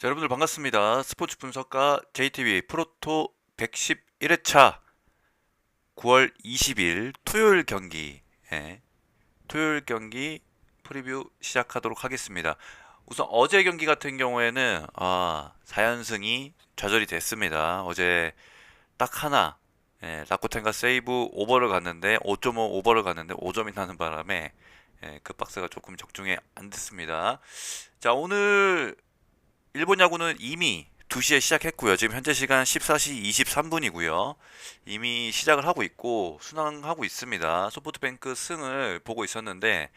자, 여러분들 반갑습니다. 스포츠 분석가 JTV 프로토 111회차 9월 20일 토요일 경기, 예, 토요일 경기 프리뷰 시작하도록 하겠습니다. 우선 어제 경기 같은 경우에는 아, 4연승이 좌절이 됐습니다. 어제 딱 하나 예, 라코텐가 세이브 오버를 갔는데 5.5 오버를 갔는데 5점이 나는 바람에 예, 그 박스가 조금 적중에 안 됐습니다. 자, 오늘 일본 야구는 이미 2시에 시작했고요. 지금 현재 시간 14시 23분이고요. 이미 시작을 하고 있고 순항하고 있습니다. 소프트뱅크 승을 보고 있었는데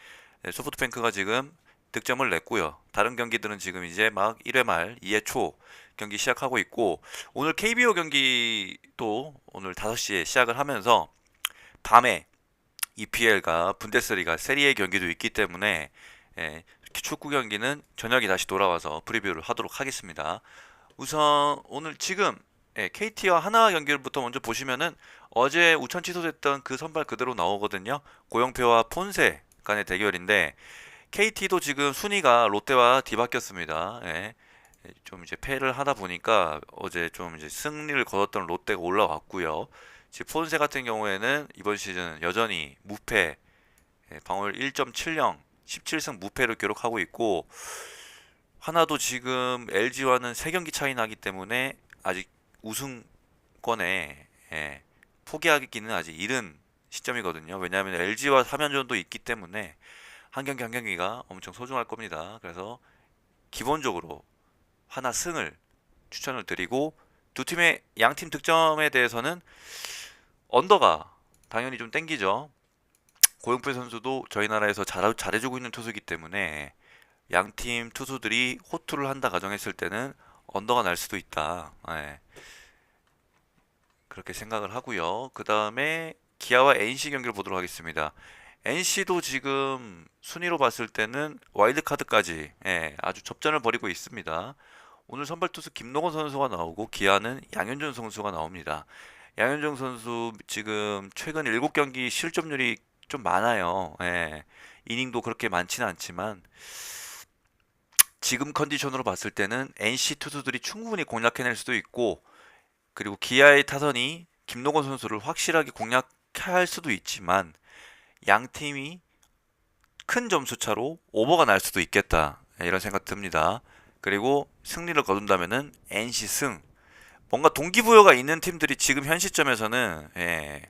네, 소프트뱅크가 지금 득점을 냈고요. 다른 경기들은 지금 이제 막 1회 말 2회 초 경기 시작하고 있고 오늘 KBO 경기도 오늘 5시에 시작을 하면서 밤에 EPL과 분데스리가 세리에 경기도 있기 때문에 예, 축구 경기는 저녁에 다시 돌아와서 프리뷰를 하도록 하겠습니다. 우선 오늘 지금 예, KT와 하나 경기부터 먼저 보시면은 어제 우천 취소됐던 그 선발 그대로 나오거든요. 고영표와 폰세 간의 대결인데 KT도 지금 순위가 롯데와 뒤바뀌었습니다. 예, 예, 좀 이제 패를 하다 보니까 어제 좀 이제 승리를 거뒀던 롯데가 올라왔고요. 지금 폰세 같은 경우에는 이번 시즌 여전히 무패 예, 방어율 1.70 17승 무패를 기록하고 있고 하나도 지금 LG와는 3경기 차이 나기 때문에 아직 우승권에 예, 포기하기는 아직 이른 시점이거든요. 왜냐하면 LG와 3연전도 있기 때문에 한 경기 한 경기가 엄청 소중할 겁니다. 그래서 기본적으로 하나 승을 추천을 드리고 두 팀의 양 팀 득점에 대해서는 언더가 당연히 좀 땡기죠. 고영표 선수도 저희 나라에서 잘, 잘해주고 있는 투수이기 때문에 양팀 투수들이 호투를 한다 가정했을 때는 언더가 날 수도 있다. 예. 그렇게 생각을 하고요. 그 다음에 기아와 NC 경기를 보도록 하겠습니다. NC도 지금 순위로 봤을 때는 와일드카드까지 예, 아주 접전을 벌이고 있습니다. 오늘 선발 투수 김노건 선수가 나오고 기아는 양현종 선수가 나옵니다. 양현종 선수 지금 최근 7경기 실점률이 좀 많아요. 예. 이닝도 그렇게 많지는 않지만 지금 컨디션으로 봤을 때는 NC 투수들이 충분히 공략해낼 수도 있고 그리고 기아의 타선이 김노건 선수를 확실하게 공략할 수도 있지만 양 팀이 큰 점수 차로 오버가 날 수도 있겠다 예, 이런 생각 듭니다. 그리고 승리를 거둔다면은 NC 승 뭔가 동기부여가 있는 팀들이 지금 현 시점에서는 예,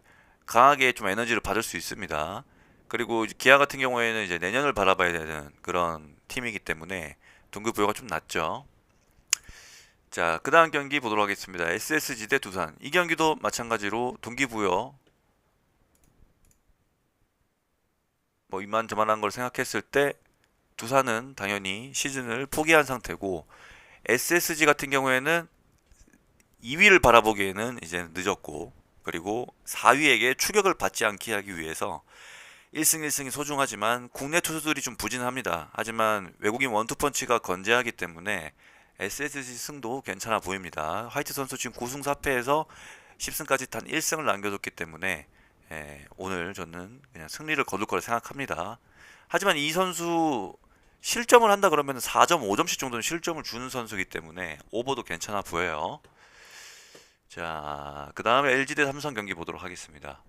강하게 좀 에너지를 받을 수 있습니다. 그리고 기아 같은 경우에는 이제 내년을 바라봐야 되는 그런 팀이기 때문에 동기부여가 좀 낮죠. 자, 그 다음 경기 보도록 하겠습니다. SSG 대 두산. 이 경기도 마찬가지로 동기부여 뭐 이만저만한 걸 생각했을 때 두산은 당연히 시즌을 포기한 상태고 SSG 같은 경우에는 2위를 바라보기에는 이제 늦었고 그리고 4위에게 추격을 받지 않게 하기 위해서 1승 1승이 소중하지만 국내 투수들이 좀 부진합니다. 하지만 외국인 원투펀치가 건재하기 때문에 SSG 승도 괜찮아 보입니다. 화이트 선수 지금 9승 4패에서 10승까지 단 1승을 남겨뒀기 때문에 예, 오늘 저는 그냥 승리를 거둘 거라 생각합니다. 하지만 이 선수 실점을 한다 그러면 4.5점씩 정도는 실점을 주는 선수이기 때문에 오버도 괜찮아 보여요. 자, 그 다음에 LG 대 삼성 경기 보도록 하겠습니다.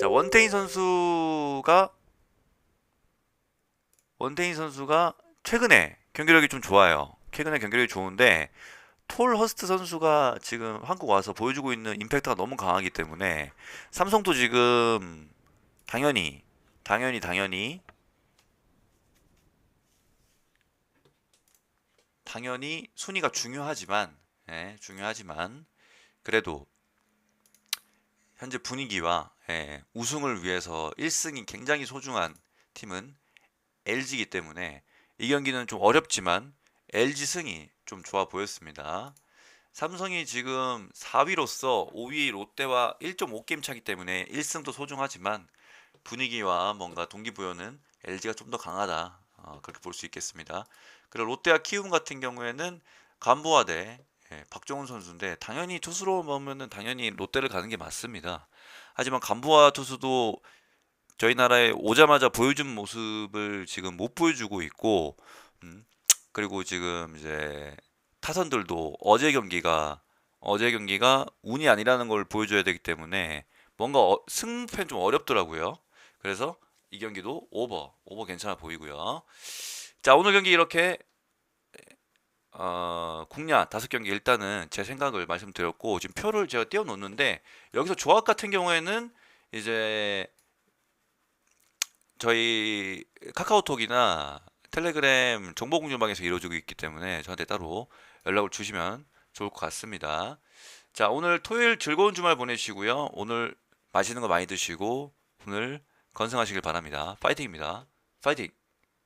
자, 원태인 선수가 원태인 선수가 최근에 경기력이 좀 좋아요. 최근에 경기력이 좋은데 톨 허스트 선수가 지금 한국 와서 보여주고 있는 임팩트가 너무 강하기 때문에 삼성도 지금 당연히 당연히 당연히 당연히 순위가 중요하지만 예, 중요하지만 그래도 현재 분위기와 예, 우승을 위해서 1승이 굉장히 소중한 팀은 LG이기 때문에 이 경기는 좀 어렵지만 LG 승이 좀 좋아 보였습니다. 삼성이 지금 4위로서 5위 롯데와 1.5게임 차기 때문에 1승도 소중하지만 분위기와 뭔가 동기부여는 LG가 좀 더 강하다. 어, 그렇게 볼 수 있겠습니다. 그리고 롯데와 키움 같은 경우에는 간부와 대 예, 박종훈 선수인데 당연히 투수로 보면은 당연히 롯데를 가는 게 맞습니다. 하지만 간부와 투수도 저희 나라에 오자마자 보여준 모습을 지금 못 보여주고 있고 음, 그리고 지금 이제 타선들도 어제 경기가 어제 경기가 운이 아니라는 걸 보여줘야 되기 때문에 뭔가 어, 승패는 좀 어렵더라고요. 그래서 이 경기도 오버, 오버 괜찮아 보이고요. 자, 오늘 경기 이렇게 어, 국야 다섯 경기 일단은 제 생각을 말씀드렸고 지금 표를 제가 띄워 놓는데 여기서 조합 같은 경우에는 이제 저희 카카오톡이나 텔레그램 정보공유방에서 이루어지고 있기 때문에 저한테 따로 연락을 주시면 좋을 것 같습니다. 자, 오늘 토요일 즐거운 주말 보내시고요. 오늘 맛있는 거 많이 드시고 오늘 건승하시길 바랍니다. 파이팅입니다. 파이팅!